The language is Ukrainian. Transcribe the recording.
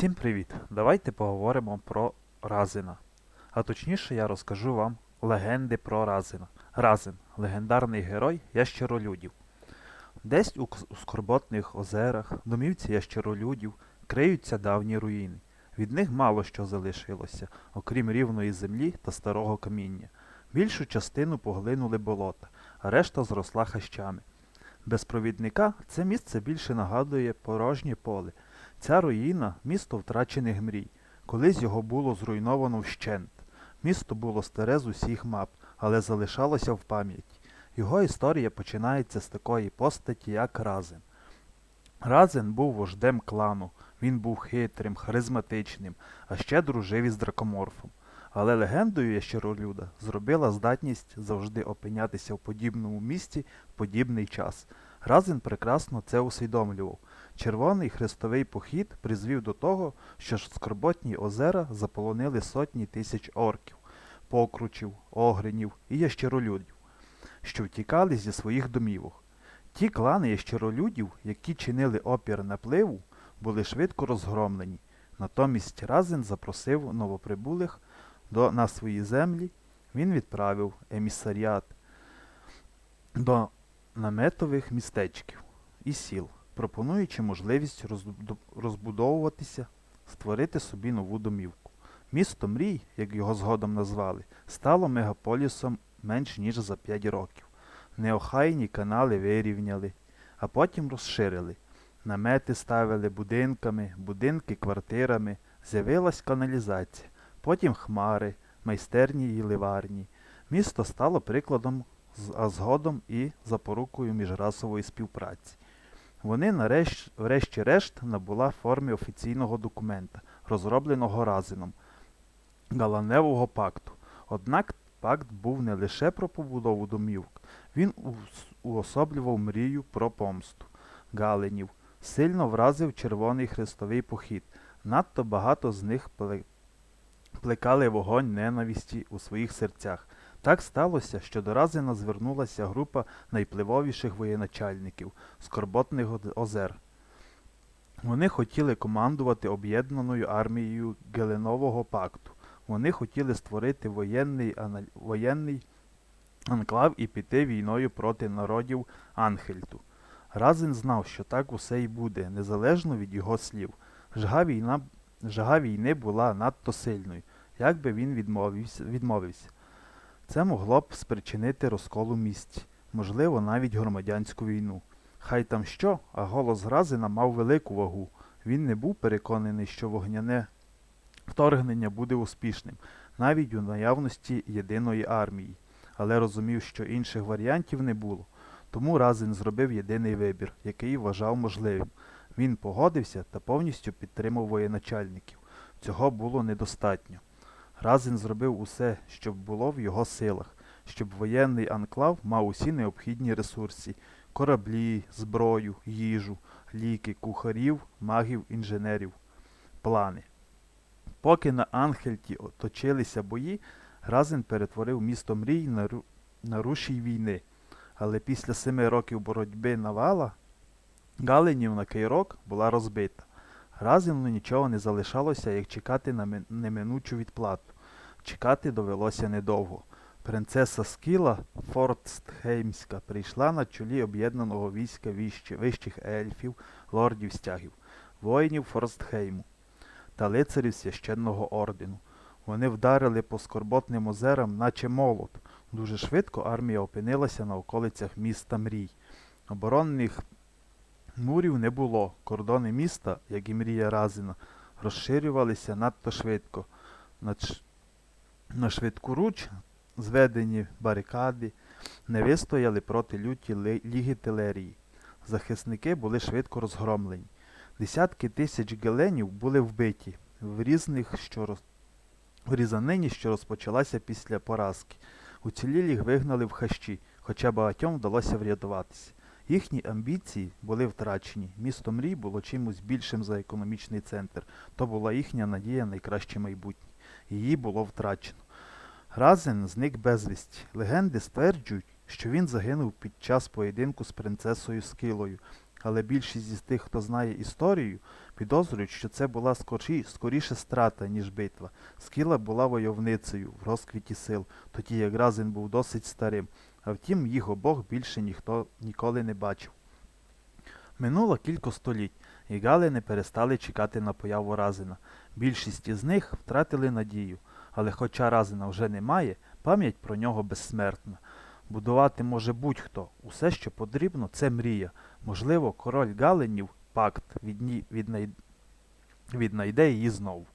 Всім привіт! Давайте поговоримо про Разина. А точніше я розкажу вам легенди про Разина. Разин легендарний герой ящеролюдів. Десь у, скорботних озерах, домівці ящеролюдів, криються давні руїни. Від них мало що залишилося, окрім рівної землі та старого каміння. Більшу частину поглинули болота, а решта зросла хащами. Без провідника це місце більше нагадує порожнє поле. Ця руїна місто втрачених мрій. Колись його було зруйновано вщент. Місто було старе з усіх мап, але залишалося в пам'яті. Його історія починається з такої постаті, як Разин. Разин був вождем клану. Він був хитрим, харизматичним, а ще дружив із дракоморфом. Але легендою ящеролюда зробила здатність завжди опинятися в подібному місці в подібний час. Разин прекрасно це усвідомлював. Червоний хрестовий похід призвів до того, що скорботні озера заполонили сотні тисяч орків, покручів, огринів і ящеролюдів, що втікали зі своїх домівок. Ті клани ящеролюдів, які чинили опір напливу, були швидко розгромлені. Натомість Разин запросив новоприбулих до, на свої землі. Він відправив емісаріат до наметових містечків і сіл, пропонуючи можливість розбудовуватися, створити собі нову домівку. Місто мрій, як його згодом назвали, стало мегаполісом менш ніж за 5 років. Неохайні канали вирівняли, а потім розширили. Намети ставили будинками, будинки квартирами, з'явилась каналізація, потім хмари, майстерні і ливарні. Місто стало прикладом а згодом і запорукою міжрасової співпраці. Вони врешті-решт набула форми офіційного документа, розробленого Разином Галаневого пакту. Однак пакт був не лише про побудову домівок, він уособлював мрію про помсту. Галенів сильно вразив червоний хрестовий похід. Надто багато з них плекали вогонь ненависті у своїх серцях. Так сталося, що до Разина звернулася група найпливовіших воєначальників Скорботних озер. Вони хотіли командувати об'єднаною армією Геленового пакту. Вони хотіли створити воєнний, воєнний анклав і піти війною проти народів Анхельту. Разин знав, що так усе й буде, незалежно від його слів. Жага, війна, жага війни була надто сильною, як би він відмовився. відмовився. Це могло б спричинити розкол у місті, можливо, навіть громадянську війну. Хай там що, а голос Гразина мав велику вагу. Він не був переконаний, що вогняне вторгнення буде успішним, навіть у наявності єдиної армії, але розумів, що інших варіантів не було. Тому Разин зробив єдиний вибір, який вважав можливим. Він погодився та повністю підтримав воєначальників. Цього було недостатньо. Разин зробив усе, що було в його силах, щоб воєнний анклав мав усі необхідні ресурси кораблі, зброю, їжу, ліки, кухарів, магів, інженерів, плани. Поки на Анхельті точилися бої, Разин перетворив місто мрій на, ру... на рушій війни. Але після семи років боротьби Навала Галенів на Кейрок була розбита. Разину нічого не залишалося, як чекати на неминучу відплату. Чекати довелося недовго. Принцеса Скіла Фортстхеймська прийшла на чолі об'єднаного війська віщ- вищих ельфів, лордів стягів, воїнів Форстхейму та лицарів священного ордену. Вони вдарили по скорботним озерам, наче молот. Дуже швидко армія опинилася на околицях міста Мрій. Оборонних мурів не було. Кордони міста, як і мрія Разина, розширювалися надто швидко. На, ч- на швидку руч зведені барикади не вистояли проти люті ліги Телерії. Захисники були швидко розгромлені. Десятки тисяч геленів були вбиті в різних, що роз... в різанині, що розпочалася після поразки. Уцілілих вигнали в хащі, хоча багатьом вдалося врятуватися. Їхні амбіції були втрачені. Місто мрій було чимось більшим за економічний центр. То була їхня надія на найкраще майбутнє. Її було втрачено. Разин зник безвісті. Легенди стверджують, що він загинув під час поєдинку з принцесою Скилою. Але більшість із тих, хто знає історію, Підозрюють, що це була скорі, скоріше страта, ніж битва. Скіла була войовницею в розквіті сил, тоді як Разин був досить старим, а втім їх обох більше ніхто ніколи не бачив. Минуло кілька століть, і гали не перестали чекати на появу Разина. Більшість із них втратили надію, але хоча Разина вже немає, пам'ять про нього безсмертна. Будувати може будь-хто. Усе, що потрібно, це мрія. Можливо, король Галенів, пакт, відні, віднай... віднайде її знову.